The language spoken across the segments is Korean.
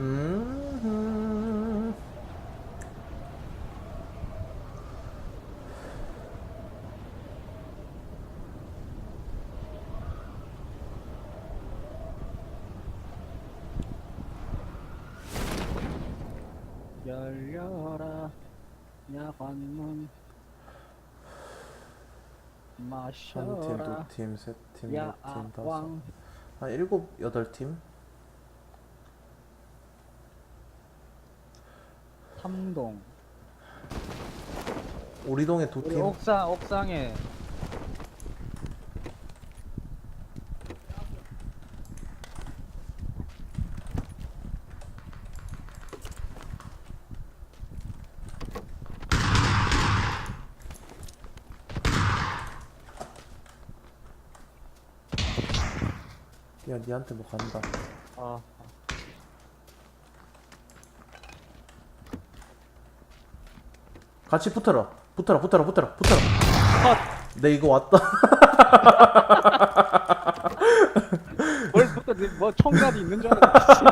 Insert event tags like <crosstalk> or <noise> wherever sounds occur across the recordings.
음. 열려라 야관문 한 팀, 마셔라 두 팀, 세 팀, 네 팀, 다섯. 야왕 한 일곱, 여덟 팀? 삼동 우리 동에 두 우리 팀. 옥상 옥상에 야, 니한테 뭐 간다. 아 같이 붙어라. 붙어라, 붙어라, 붙어라, 붙어라. 컷! 내 이거 왔다. <laughs> 벌써부터 뭐 총각이 있는 줄 알았지 <laughs>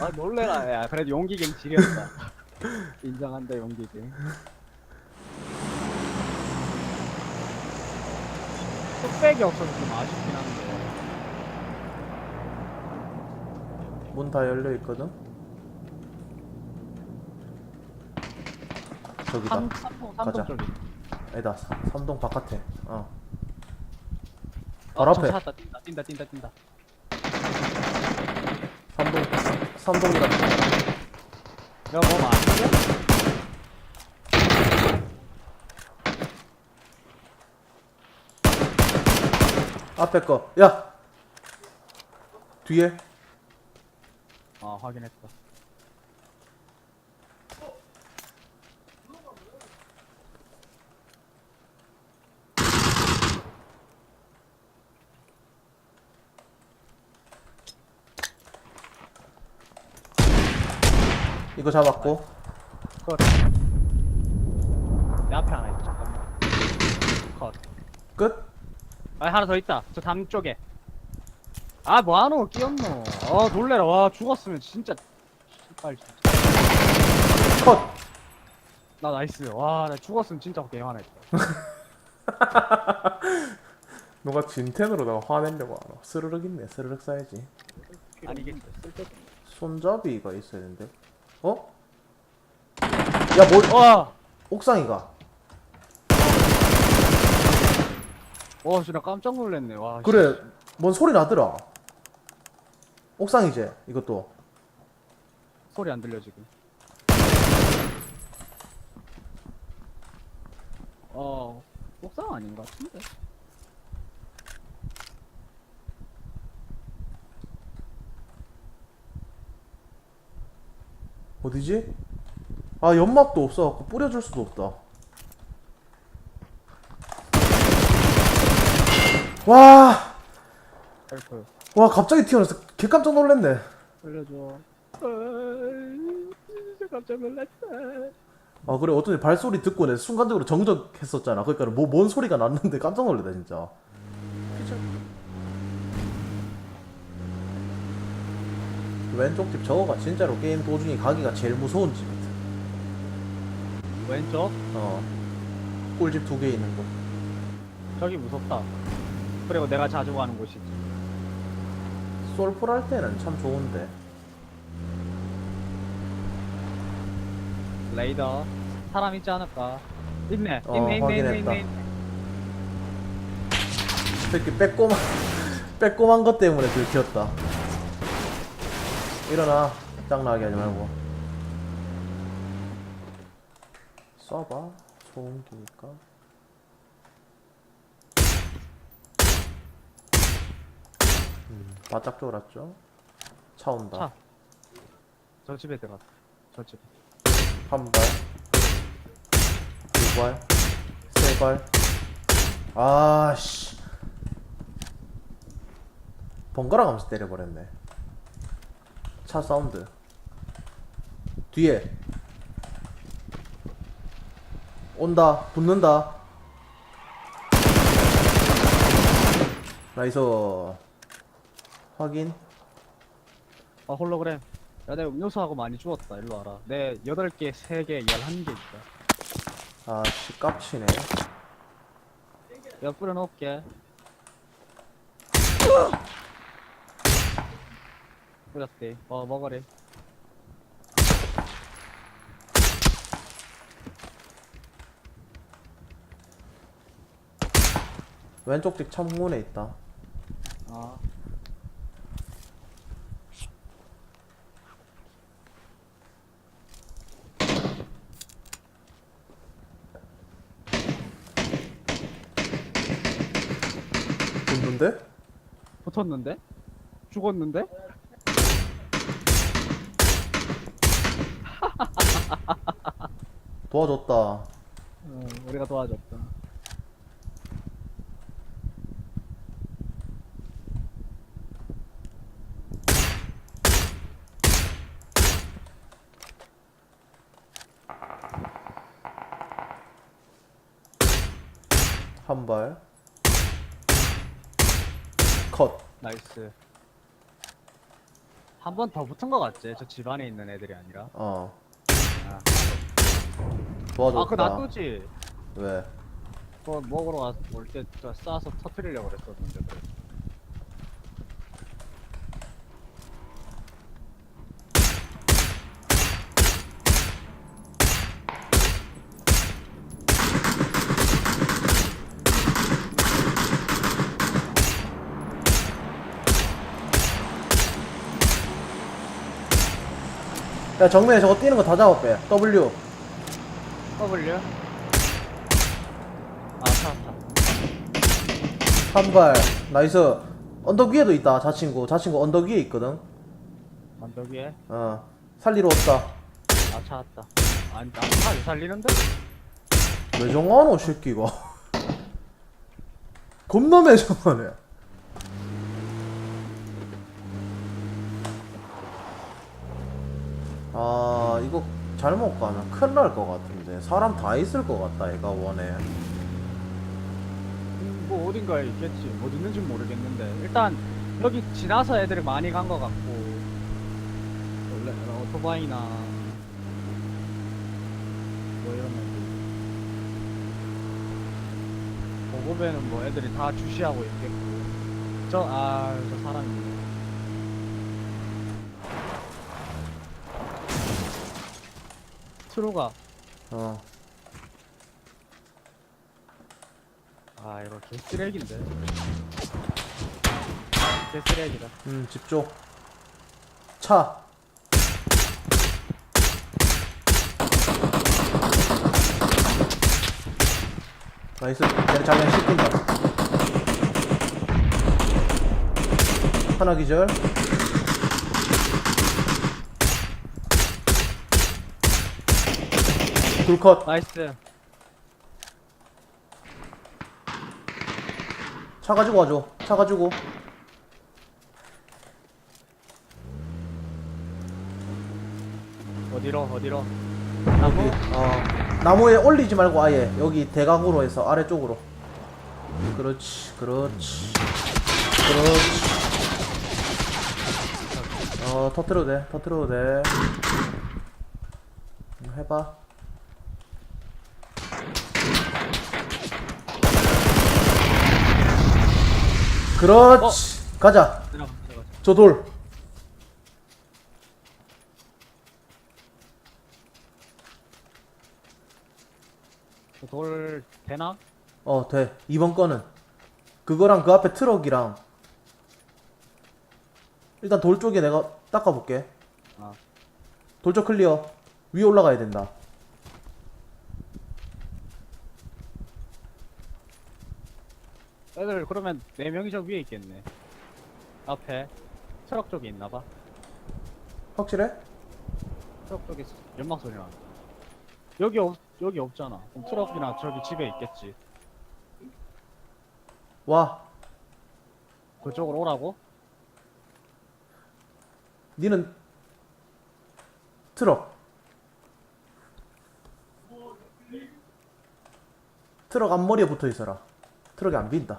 아 놀래라 야 그래도 용기경 지렸다 인정한다 용기경 뚝배기 없어서 좀 아쉽긴 한데 문 다 열려 있거든. 저기다. 삼, 삼동 가자. 삼동 쪽이 아니다. 삼- 삼동 바깥에. 어. 어, 바로 저 앞에. 찾았다 뛴다 뛴다 뛴다 뛴다 삼동. 삼동이다. 야, 뭐 맞냐? 앞에 거. 야. 뒤에. 아, 확인했다. 이거 잡았고. 컷. 내 앞에 하나 있다. 잠깐만. 컷. 끝. 아, 하나 더 있다. 저 담 쪽에. 아, 뭐하노? 끼었노. 아, 놀래라. 와, 죽었으면 진짜. 빨리 진짜. 컷. 나 나이스. 와, 나 죽었으면 진짜 개화냈다. 누가 진텐으로다가 화내려고 하나. 스르륵 있네. 스르륵 써야지. 아니, 이게 쓸데없 손잡이가 있어야 되는데. 어? 야, 뭘? 와! 옥상이가. 와, 진짜 깜짝 놀랐네. 와. 그래. 뭔 소리 나더라. 옥상이지. 이것도. 씨, 소리 안 들려, 지금. 어, 옥상 아닌 것 같은데? 어디지? 아, 연막도 없어갖고 뿌려줄 수도 없다. 와. 와, 갑자기 튀어나와서 개 깜짝 놀랐네. 살려줘. 진짜 깜짝 놀랐다. 아, 그래, 어쩐지 발소리 듣고 내 순간적으로 정적했었잖아. 그러니까 뭐, 뭔 소리가 났는데 깜짝 놀랐다, 진짜. 왼쪽 집 저거가 진짜로 게임 도중에 가기가 제일 무서운 집 같아. 왼쪽? 어. 꿀집 두 개 있는 곳. 저기 무섭다. 그리고 내가 자주 가는 곳이지. 솔플 할 때는 참 좋은데. 레이더. 사람 있지 않을까? 있네. 어, 있네, 있네, 있네, 확인했다. 있네. 있네. 특히 빼꼼한, <laughs> 빼꼼한 것 때문에 들켰다. 일어나. 짱나게 하지 말고. 쏴봐. 소음기니까. 음, 바짝 졸았죠? 차 온다. 차. 저 집에 들어갔다. 저 집. 한 발, 두 발, 세 발. 아씨. 번갈아 가면서 때려버렸네. 차 사운드. 뒤에. 온다. 붙는다. 나이스. 확인. 아 홀로그램 야 내가 음료수하고 많이 주웠다 일로 와라 내 8개 3개 11개 있다 아씨 깝치네 내가 뿌려놓을게 뿌렸대 어 먹으래 왼쪽 집 창문에 있다 아 붙는데? 붙었는데? 죽었는데? 도와줬다. 어, 우리가 도와줬다. 한 발. 컷. 나이스. 한 번 더 붙은 거 같지? 저 집안에 있는 애들이 아니라. 어. 아. 도와줬다. 아 그거 놔두지 왜? 그거 먹으러 올때 쏴서 터트리려고 그랬었는데 그래. 야 정면에 저거 뛰는 거 다 잡아 빼. W. W 아 찾았다 한 발. 나이스. 언덕 위에도 있다. 자 친구. 자 친구 언덕 위에 있거든. 언덕 위에 어. 살리러 왔다. 아 찾았다 아니 나잘 살리는데? 왜 정하노 새끼가. <laughs> 겁나 매정하네. 아 이거 잘못 가면 큰일 날 것 같은데. 사람 다 있을 것 같다 얘가 원해. 음, 뭐 어딘가에 있겠지. 어디 있는지 모르겠는데. 일단 여기 지나서 애들이 많이 간거 같고. 원래 오토바이나 뭐 이런 애들. 보고배는 뭐 애들이 다 주시하고 있겠고. 저아저 사람이 트루가 어 아 이거 개 쓰레기인데 개 쓰레기다 음, 집중. 차. 나이스. 내 장면 씻긴다. 하나 기절. 둘컷. 나이스 차 가지고 와줘. 차 가지고. 어디로 어디로 나무 어, 나무에 올리지 말고 아예 여기 대각으로 해서 아래쪽으로. 그렇지, 그렇지, 그렇지. 어, 터트려도 돼, 터트려도 돼. 음, 해봐. 그렇지. 가자. 들어가 들어가 저 돌. 돌 되나? 어, 돼. 이번 거는. 그거랑 그 앞에 트럭이랑. 일단 돌 쪽에 내가 닦아볼게. 아 돌 쪽 클리어. 위에 올라가야 된다. 애들 그러면 네 명이 저 위에 있겠네 앞에 트럭 쪽에 있나봐 확실해? 트럭 쪽에 연막 소리 나 여기 없 여기 없잖아 그럼 트럭이나 저기 집에 있겠지 와. 그쪽으로 오라고? 니는 트럭. 트럭 앞머리에 붙어 있어라. 트럭이 안 빈다.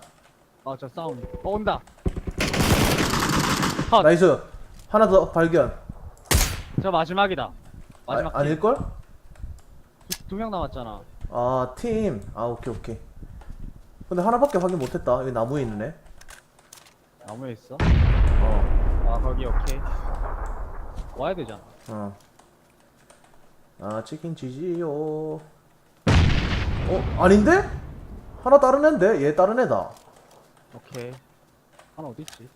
아 저 싸움 어 온다 컷 나이스. 하나 더 발견. 저 마지막이다. 마지막 아, 아닐걸? 두명 남았잖아. 아, 팀. 아, 오케이, 오케이. 근데 하나밖에 확인 못했다. 여기 나무에 애. 나무에 있어? 어, 아 거기 오케이. 와야 되잖아. 어. 아, 치킨 지지요. 어, 아닌데? 하나 다른 애인데? 얘 다른 애다. 오케이. 하나 어디 있지?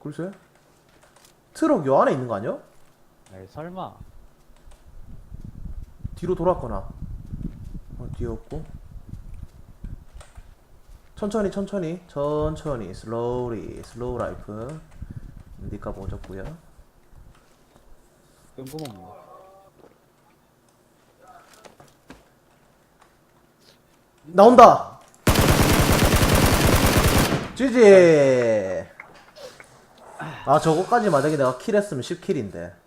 글쎄. 트럭 요 안에 있는 거 아니야? 에이 설마. 뒤로 돌았거나. 어, 뒤에 없고. 천천히, 천천히, 천천히, 슬로우리, 슬로우 라이프. 니가 보졌고요. 뜬금없네. 나온다. 지지. 아 저거까지 만약에 내가 킬했으면 10킬인데.